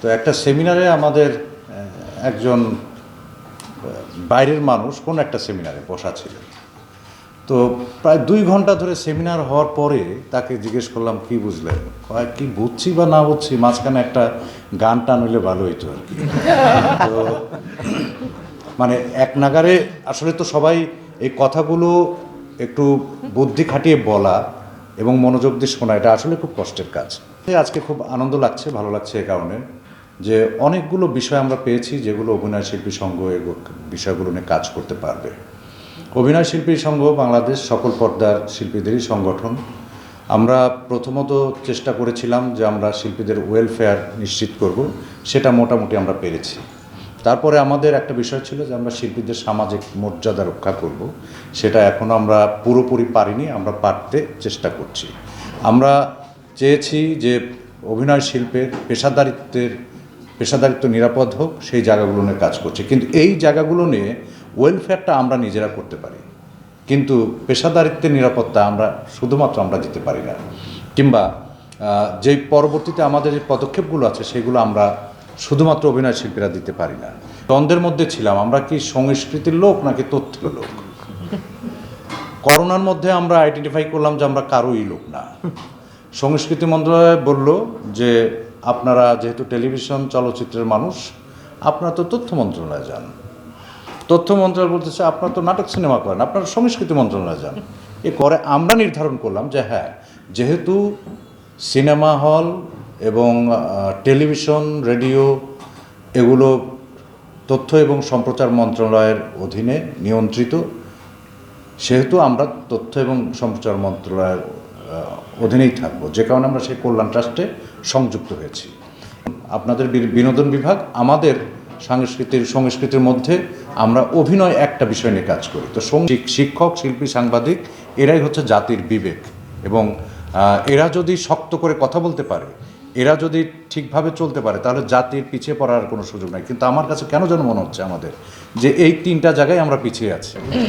তো একটা সেমিনারে আমাদের একজন বাইরের মানুষ কোন একটা সেমিনারে বসা ছিলেন তো প্রায় দুই ঘণ্টা ধরে সেমিনার হওয়ার পরে তাকে জিজ্ঞেস করলাম, কি বুঝলেন? কয়, কি বুঝছি বা না বুঝছি, মাঝখানে একটা গান টান হইলে ভালো হইতো আর কি। তো মানে এক নাগারে আসলে তো সবাই এই কথাগুলো একটু বুদ্ধি খাটিয়ে বলা এবং মনোযোগ দিয়ে শোনা, এটা আসলে খুব কষ্টের কাজ। আজকে খুব আনন্দ লাগছে, ভালো লাগছে এ কারণে। যে অনেকগুলো বিষয় আমরা পেয়েছি যেগুলো অভিনয় শিল্পী সংঘ বিষয়গুলো নিয়ে কাজ করতে পারবে। অভিনয় শিল্পী সংঘ বাংলাদেশ সকল পর্দার শিল্পীদেরই সংগঠন। আমরা প্রথমত চেষ্টা করেছিলাম যে আমরা শিল্পীদের ওয়েলফেয়ার নিশ্চিত করব, সেটা মোটামুটি আমরা পেরেছি। তারপরে আমাদের একটা বিষয় ছিল যে আমরা শিল্পীদের সামাজিক মর্যাদা রক্ষা করব, সেটা এখনও আমরা পুরোপুরি পারিনি, আমরা পারতে চেষ্টা করছি। আমরা চেয়েছি যে অভিনয় শিল্পের পেশাদারিত্বের পেশাদারিত্ব নিরাপদ হোক, সেই জায়গাগুলো নিয়ে কাজ করছে। কিন্তু এই জায়গাগুলো নিয়ে ওয়েলফেয়ারটা আমরা নিজেরা করতে পারি। কিন্তু পেশাদারিত্বের নিরাপত্তা আমরা, শুধুমাত্র আমরা দিতে পারি না। কিংবা যেই পরবর্তীতে আমাদের যে পদক্ষেপগুলো আছে, সেগুলো আমরা শুধুমাত্র অভিনয় শিল্পীরা দিতে পারি না। দ্বন্দ্বের মধ্যে ছিলাম, আমরা কি সংস্কৃতির লোক নাকি তথ্যের লোক? করোনার মধ্যে আমরা আইডেন্টিফাই করলাম যে আমরা কারোই লোক না। সংস্কৃতি মন্ত্রণালয় বলল যে আপনারা যেহেতু টেলিভিশন চলচ্চিত্রের মানুষ, আপনারা তো তথ্য মন্ত্রণালয়ে যান। তথ্য মন্ত্রণালয় বলতেছে, আপনারা তো নাটক সিনেমা করেন, আপনারা সংস্কৃতি মন্ত্রণালয়ে যান। এ করে আমরা নির্ধারণ করলাম যে হ্যাঁ যেহেতু সিনেমা হল এবং টেলিভিশন, রেডিও, এগুলো তথ্য এবং সম্প্রচার মন্ত্রণালয়ের অধীনে নিয়ন্ত্রিত, সেহেতু আমরা তথ্য এবং সম্প্রচার মন্ত্রণালয়ের অধীনেই থাকব। যে কারণে আমরা সেই কল্যাণ ট্রাস্টে সংযুক্ত হয়েছি। আপনাদের বিনোদন বিভাগ, আমাদের সাংস্কৃতিক সংস্কৃতির মধ্যে আমরা অভিনয় একটা বিষয় নিয়ে কাজ করি। তো শিক্ষক, শিল্পী, সাংবাদিক, এরাই হচ্ছে জাতির বিবেক। এবং এরা যদি শক্ত করে কথা বলতে পারে, এরা যদি ঠিকভাবে চলতে পারে, তাহলে জাতির পিছিয়ে পড়ার কোনো সুযোগ নাই। কিন্তু আমার কাছে কেন যেন মনে হচ্ছে আমাদের যে এই তিনটা জায়গায় আমরা পিছিয়ে আছি?